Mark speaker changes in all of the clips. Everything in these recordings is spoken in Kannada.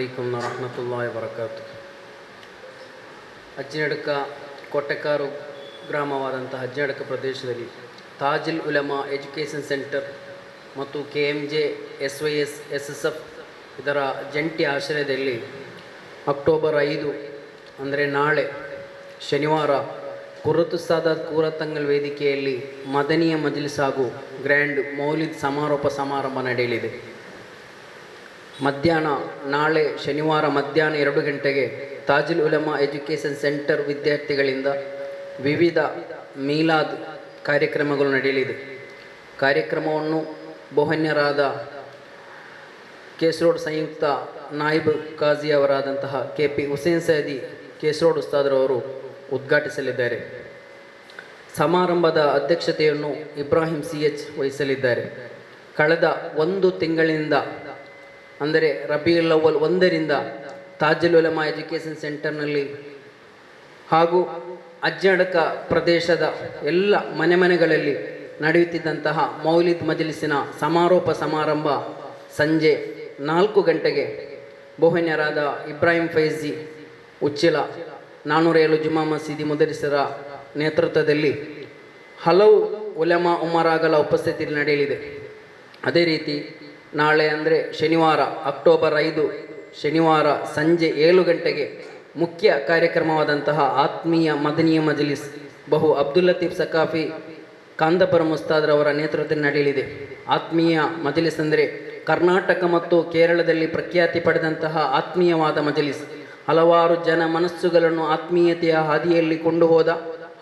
Speaker 1: ಅಲೈಕುಮ್ ರಹಮತುಲ್ಲಾ ವಬರಕಾತು ಅಜ್ಜಿನಡ್ಕ ಕೊಟ್ಟೆಕಾರು ಗ್ರಾಮವಾದಂತಹ ಅಜ್ಜಿನಡ್ಕ ಪ್ರದೇಶದಲ್ಲಿ ತಾಜಿಲ್ ಉಲಮಾ ಎಜುಕೇಷನ್ ಸೆಂಟರ್ ಮತ್ತು K M J S Y S S S F ಇದರ ಜಂಟಿ ಆಶ್ರಯದಲ್ಲಿ ಅಕ್ಟೋಬರ್ ಐದು, ಅಂದರೆ ನಾಳೆ, ಶನಿವಾರ, ಕುರತು ಸಾದಾತ್ ಕೂರತಂಗಲ್ ವೇದಿಕೆಯಲ್ಲಿ ಮದನಿಯ ಮಜ್ಲಿಸ್ ಹಾಗೂ ಗ್ರ್ಯಾಂಡ್ ಮೌಲಿದ್ ಸಮಾರೋಪ ಸಮಾರಂಭ ನಡೆಯಲಿದೆ. ಮಧ್ಯಾಹ್ನ ನಾಳೆ ಶನಿವಾರ ಮಧ್ಯಾಹ್ನ ಎರಡು ಗಂಟೆಗೆ ತಾಜುಲ್ ಉಲಮಾ ಎಜುಕೇಷನ್ ಸೆಂಟರ್ ವಿದ್ಯಾರ್ಥಿಗಳಿಂದ ವಿವಿಧ ಮೀಲಾದ್ ಕಾರ್ಯಕ್ರಮಗಳು ನಡೆಯಲಿದೆ. ಕಾರ್ಯಕ್ರಮವನ್ನು ಬೋಹನ್ಯರಾದ ಕೇಸರೋಡ್ ಸಂಯುಕ್ತ ನಾಯಿಬ್ ಖಾಜಿ ಅವರಾದಂತಹ ಕೆ ಪಿ ಹುಸೇನ್ ಸೈದಿ ಕೇಸರೋಡ್ ಉಸ್ತಾದ್ರವರು ಉದ್ಘಾಟಿಸಲಿದ್ದಾರೆ. ಸಮಾರಂಭದ ಅಧ್ಯಕ್ಷತೆಯನ್ನು ಇಬ್ರಾಹಿಂ ಸಿ ಎಚ್ ವಹಿಸಲಿದ್ದಾರೆ. ಕಳೆದ ಒಂದು ತಿಂಗಳಿನಿಂದ ಅಂದರೆ ರಬಿಯುಲ್ ಅವಲ್ ಒಂದರಿಂದ ತಾಜಲ್ ಉಲಮಾ ಎಜುಕೇಷನ್ ಸೆಂಟರ್ನಲ್ಲಿ ಹಾಗೂ ಅಜ್ಜಡಕ ಪ್ರದೇಶದ ಎಲ್ಲ ಮನೆ ಮನೆಗಳಲ್ಲಿ ನಡೆಯುತ್ತಿದ್ದಂತಹ ಮೌಲಿದ್ ಮಜಲಿಸಿನ ಸಮಾರೋಪ ಸಮಾರಂಭ ಸಂಜೆ ನಾಲ್ಕು ಗಂಟೆಗೆ. ಬಹುನ್ಯರಾದ ಇಬ್ರಾಹಿಂ ಫೈಜಿ ಉಚ್ಚಿಲ ನಾನ್ನೂರ ಏಳು ಜುಮಾ ಮಸೀದಿ ಮುದರಿಸರ ನೇತೃತ್ವದಲ್ಲಿ ಹಲವು ಉಲಮಾ ಉಮರಾಗಲ ಉಪಸ್ಥಿತಿಯಲ್ಲಿ ನಡೆಯಲಿದೆ. ಅದೇ ರೀತಿ ನಾಳೆ ಅಂದರೆ ಶನಿವಾರ, ಅಕ್ಟೋಬರ್ ಐದು, ಶನಿವಾರ ಸಂಜೆ ಏಳು ಗಂಟೆಗೆ ಮುಖ್ಯ ಕಾರ್ಯಕ್ರಮವಾದಂತಹ ಆತ್ಮೀಯ ಮದನೀಯ ಮಜಲಿಸ್ ಬಹು ಅಬ್ದುಲ್ ಲತೀಫ್ ಸಕಾಫಿ ಕಾಂದಪುರ ಮುಸ್ತಾದ್ರವರ ನೇತೃತ್ವದಲ್ಲಿ ನಡೆಯಲಿದೆ. ಆತ್ಮೀಯ ಮಜಲಿಸ್ ಅಂದರೆ ಕರ್ನಾಟಕ ಮತ್ತು ಕೇರಳದಲ್ಲಿ ಪ್ರಖ್ಯಾತಿ ಪಡೆದಂತಹ ಆತ್ಮೀಯವಾದ ಮಜಲಿಸ್. ಹಲವಾರು ಜನ ಮನಸ್ಸುಗಳನ್ನು ಆತ್ಮೀಯತೆಯ ಹಾದಿಯಲ್ಲಿ ಕೊಂಡು ಹೋದ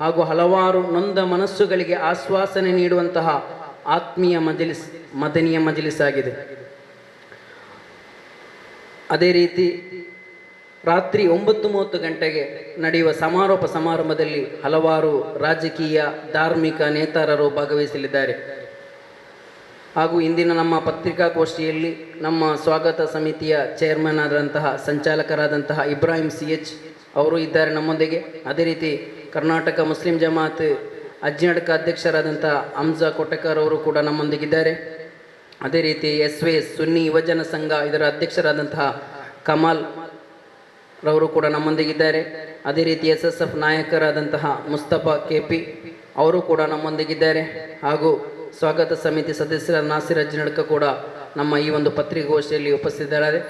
Speaker 1: ಹಾಗೂ ಹಲವಾರು ನೊಂದ ಮನಸ್ಸುಗಳಿಗೆ ಆಶ್ವಾಸನೆ ನೀಡುವಂತಹ ಆತ್ಮೀಯ ಮಜಲಿಸ್. ಮದನೀಯ ಮಜಲಿಸ್ ಆಗಿದೆ ಅದೇ ರೀತಿ ರಾತ್ರಿ ಒಂಬತ್ತು ಮೂವತ್ತು ಗಂಟೆಗೆ ನಡೆಯುವ ಸಮಾರೋಪ ಸಮಾರಂಭದಲ್ಲಿ ಹಲವಾರು ರಾಜಕೀಯ, ಧಾರ್ಮಿಕ ನೇತಾರರು ಭಾಗವಹಿಸಲಿದ್ದಾರೆ. ಹಾಗೂ ಇಂದಿನ ನಮ್ಮ ಪತ್ರಿಕಾಗೋಷ್ಠಿಯಲ್ಲಿ ನಮ್ಮ ಸ್ವಾಗತ ಸಮಿತಿಯ ಚೇರ್ಮನ್ ಆದಂತಹ ಸಂಚಾಲಕರಾದಂತಹ ಇಬ್ರಾಹಿಂ ಸಿ ಎಚ್ ಅವರು ಇದ್ದಾರೆ ನಮ್ಮೊಂದಿಗೆ. ಅದೇ ರೀತಿ ಕರ್ನಾಟಕ ಮುಸ್ಲಿಂ ಜಮಾತ್ ಅಜ್ಜಿನಡ್ಕ ಅಧ್ಯಕ್ಷರಾದಂತಹ ಹಂಸಾ ಕೊಟ್ಟಕರ್ ಅವರು ಕೂಡ ನಮ್ಮೊಂದಿಗಿದ್ದಾರೆ. ಅದೇ ರೀತಿ ಎಸ್ ವಿ ಸುನ್ನಿ ಯುವಜನ ಸಂಘ ಇದರ ಅಧ್ಯಕ್ಷರಾದಂತಹ ಕಮಾಲ್ ರವರು ಕೂಡ ನಮ್ಮೊಂದಿಗಿದ್ದಾರೆ. ಅದೇ ರೀತಿ ಎಸ್ ಎಸ್ ಎಫ್ ನಾಯಕರಾದಂತಹ ಮುಸ್ತಫಾ ಕೆ ಪಿ ಅವರು ಕೂಡ ನಮ್ಮೊಂದಿಗಿದ್ದಾರೆ. ಹಾಗೂ ಸ್ವಾಗತ ಸಮಿತಿ ಸದಸ್ಯರ ನಾಸಿರ್ ಅಜ್ಜಿನಡ್ಕ ಕೂಡ ನಮ್ಮ ಈ ಒಂದು ಪತ್ರಿಕಾಗೋಷ್ಠಿಯಲ್ಲಿ ಉಪಸ್ಥಿತರಾದರೆ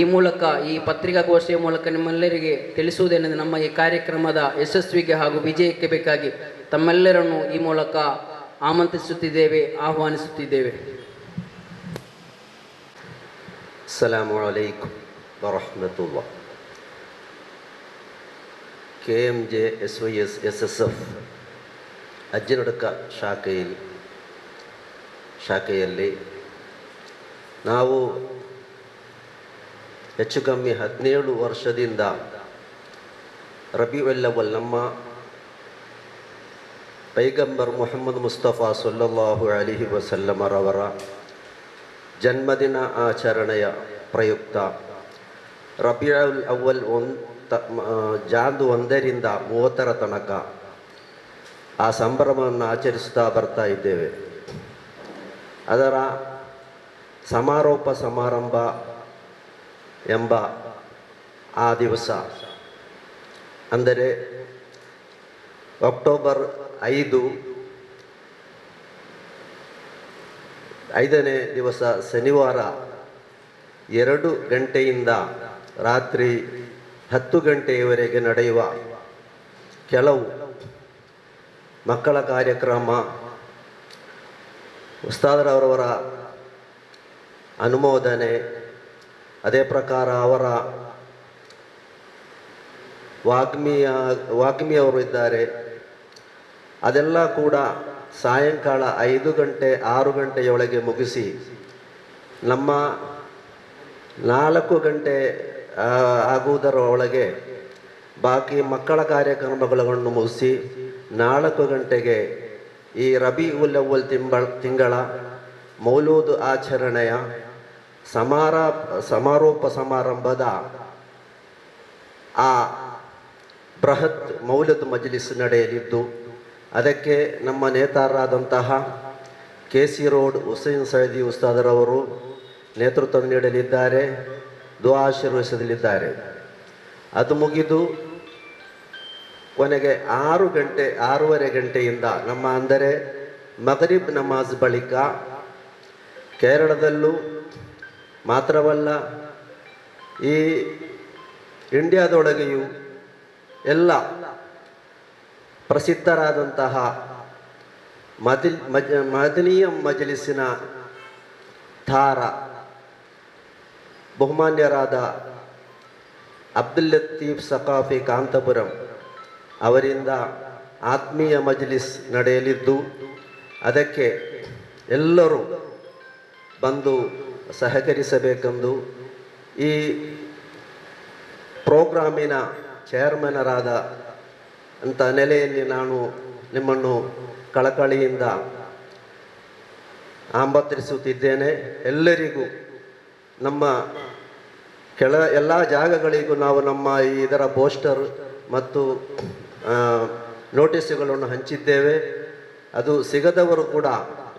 Speaker 1: ಈ ಮೂಲಕ, ಈ ಪತ್ರಿಕಾಗೋಷ್ಠಿಯ ಮೂಲಕ ನಿಮ್ಮೆಲ್ಲರಿಗೆ ತಿಳಿಸುವುದೇನೆಂದರೆ ನಮ್ಮ ಈ ಕಾರ್ಯಕ್ರಮದ ಯಶಸ್ವಿಗೆ ಹಾಗೂ ವಿಜಯಕ್ಕೆ ಬೇಕಾಗಿ ತಮ್ಮೆಲ್ಲರನ್ನು ಈ ಮೂಲಕ ಆಮಂತ್ರಿಸುತ್ತಿದ್ದೇವೆ, ಆಹ್ವಾನಿಸುತ್ತಿದ್ದೇವೆ.
Speaker 2: അസ്സലാമു അലൈക്കും വറഹമത്തുള്ള K M J S Y S S S F Ajjinadka ಶಾಖೆಯ ಶಾಖೆಯಲ್ಲಿ ನಾವು ಹೆಚ್ಚು ಕಮ್ಮಿ ಹದಿನೇಳು ವರ್ಷದಿಂದ ರಬಿ ವೆಲ್ಲವಲ್ ನಮ್ಮ ಪೈಗಂಬರ್ ಮೊಹಮ್ಮದ್ ಮುಸ್ತಫಾ ಸೊಲ್ಲಾಹು ಅಲಿಹಿ ವಸಲ್ಲಮರವರ ಜನ್ಮದಿನ ಆಚರಣೆಯ ಪ್ರಯುಕ್ತ. ರಬಿಯಲ್ ಅವ್ವಲ್ ಒಂದು ಜಾಂದು ಒಂದರಿಂದ ಮೂವತ್ತರ ತನಕ ಆ ಸಂಭ್ರಮವನ್ನು ಆಚರಿಸ್ತಾ ಬರ್ತಾ ಇದ್ದೇವೆ. ಅದರ ಸಮಾರೋಪ ಸಮಾರಂಭ ಎಂಬ ಆ ದಿವಸ. ಅಂದರೆ ಅಕ್ಟೋಬರ್ ಐದು ಐದನೇ ದಿವಸ ಶನಿವಾರ ಎರಡು ಗಂಟೆಯಿಂದ ರಾತ್ರಿ ಹತ್ತು ಗಂಟೆಯವರೆಗೆ ನಡೆಯುವ ಕೆಲವು ಮಕ್ಕಳ ಕಾರ್ಯಕ್ರಮ ಉಸ್ತಾದರವರವರ ಅನುಮೋದನೆ, ಅದೇ ಪ್ರಕಾರ ಅವರ ವಾಗ್ಮಿಯ, ವಾಗ್ಮಿಯವರು ಇದ್ದಾರೆ. ಅದೆಲ್ಲ ಕೂಡ ಸಾಯಂಕಾಲ ಐದು ಗಂಟೆ, ಆರು ಗಂಟೆಯೊಳಗೆ ಮುಗಿಸಿ ನಮ್ಮ ನಾಲ್ಕು ಗಂಟೆ ಆಗುವುದರ ಒಳಗೆ ಬಾಕಿ ಮಕ್ಕಳ ಕಾರ್ಯಕ್ರಮಗಳನ್ನು ಮುಗಿಸಿ ನಾಲ್ಕು ಗಂಟೆಗೆ ಈ ರಬಿ ಉಲ್ ತಿಂಬಳ ತಿಂಗಳ ಮೌಲೂದ್ ಆಚರಣೆಯ ಸಮಾರ, ಸಮಾರೋಪ ಸಮಾರಂಭದ ಆ ಬೃಹತ್ ಮೌಲದ್ ಮಜಲಿಸ್ ನಡೆಯಲಿದ್ದು ಅದಕ್ಕೆ ನಮ್ಮ ನೇತಾರರಾದಂತಹ K C Road Hussain Saidi ಉಸ್ತಾದರವರು ನೇತೃತ್ವ ನೀಡಲಿದ್ದಾರೆ ಆಶೀರ್ವದಿಸಲಿದ್ದಾರೆ. ಅದು ಮುಗಿದು ಕೊನೆಗೆ ಆರು ಗಂಟೆ, ಆರೂವರೆ ಗಂಟೆಯಿಂದ ನಮ್ಮ ಅಂದರೆ ಮಗರಿಬ್ ನಮಾಜ್ ಬಳಿಕ ಕೇರಳದಲ್ಲೂ ಮಾತ್ರವಲ್ಲ, ಈ ಇಂಡಿಯಾದೊಳಗೆಯೂ ಎಲ್ಲ ಪ್ರಸಿದ್ಧರಾದಂತಹ ಮದಿಲ್ ಮಜ ಮದನೀಯ ಮಜಲಿಸಿನ ತಾರ ಬಹುಮಾನ್ಯರಾದ ಅಬ್ದುಲ್ ಲತೀಫ್ ಸಕಾಫಿ ಕಾಂತಪುರಂ ಅವರಿಂದ ಆತ್ಮೀಯ ಮಜಲಿಸ್ ನಡೆಯಲಿದ್ದು, ಅದಕ್ಕೆ ಎಲ್ಲರೂ ಬಂದು ಸಹಕರಿಸಬೇಕೆಂದು ಈ ಪ್ರೋಗ್ರಾಮಿನ ಚೇರ್ಮನರಾದ ಅಂತ ನೆಲೆಯಲ್ಲಿ ನಾನು ನಿಮ್ಮನ್ನು ಕಳಕಳಿಯಿಂದ ಆಂಬತ್ತರಿಸುತ್ತಿದ್ದೇನೆ. ಎಲ್ಲರಿಗೂ ನಮ್ಮ ಕೆಳ ಎಲ್ಲ ಜಾಗಗಳಿಗೂ ನಾವು ನಮ್ಮ ಇದರ ಪೋಸ್ಟರ್ ಮತ್ತು ನೋಟಿಸುಗಳನ್ನು ಹಂಚಿದ್ದೇವೆ. ಅದು ಸಿಗದವರು ಕೂಡ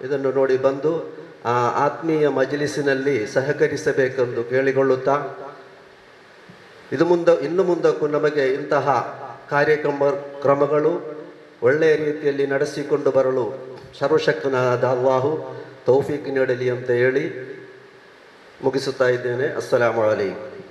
Speaker 2: ಇದನ್ನು ನೋಡಿ ಬಂದು, ಆ, ಆತ್ಮೀಯ ಮಜಲಿಸಿನಲ್ಲಿ ಸಹಕರಿಸಬೇಕೆಂದು ಕೇಳಿಕೊಳ್ಳುತ್ತಾ, ಇದು ಮುಂದೆ, ಇನ್ನು ಮುಂದಕ್ಕೂ ನಮಗೆ ಇಂತಹ ಕಾರ್ಯಕ್ರಮ ಕ್ರಮಗಳು ಒಳ್ಳೆಯ ರೀತಿಯಲ್ಲಿ ನಡೆಸಿಕೊಂಡು ಬರಲು ಸರ್ವಶಕ್ತನಾದ ಅಲ್ಲಾಹು ತೌಫೀಕ್ ನೀಡಲಿ ಅಂತ ಹೇಳಿ ಮುಗಿಸುತ್ತಾ ಇದ್ದೇನೆ. ಅಸ್ಸಲಾಮು ಅಲೈkum